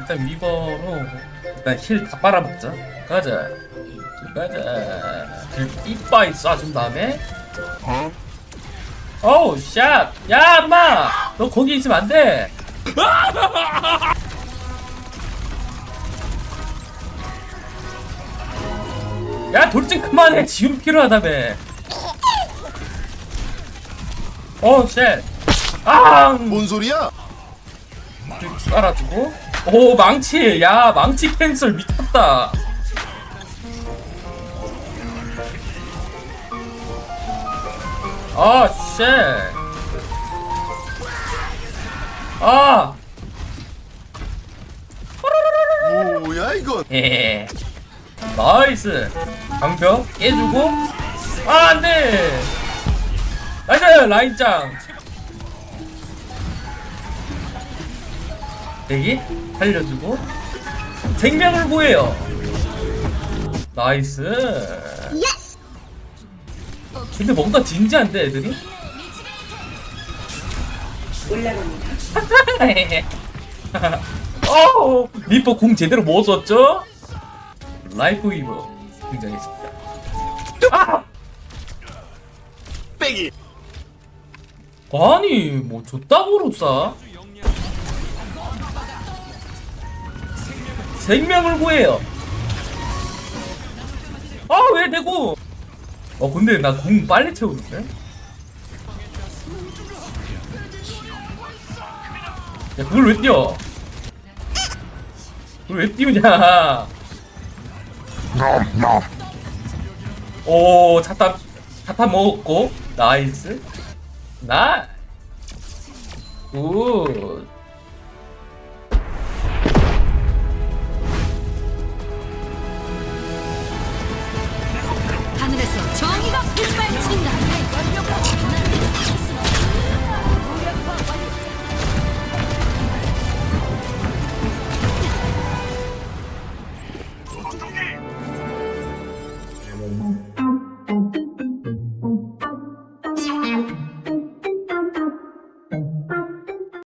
일단 위버로 일단 힐 다 빨아먹자 가자 가자 이빠이 쏴준 다음에 어우 샷! 야 엄마! 너 거기 있으면 안돼 야 돌진 그만해 지금 필요하다며 어우 쉣 아! 뭔 소리야? 깔아주고. 오 망치. 야 망치 캔슬 미쳤다. 아쉣. 아. 뭐야 이건? 예. 나이스. 방벽 깨주고. 아 안돼. 나이스 라인짱 대기 살려주고 생명을 구해요 나이스 근데 뭔가 진지한데 애들이 어 리퍼 궁 제대로 못 썼죠? 라이프 위버 등장했습니다. 아! 빼기. 아니 뭐 줬다고로 쏴? 생명을 구해요. 아왜 대고? 어 근데 나궁 빨리 채우는데? 야 그걸 왜 뛰어? 그걸 왜 띄우냐? 오 차탑 차탑 먹었고 나이스 나이스 굿 하늘에서 정의가 빛발친다.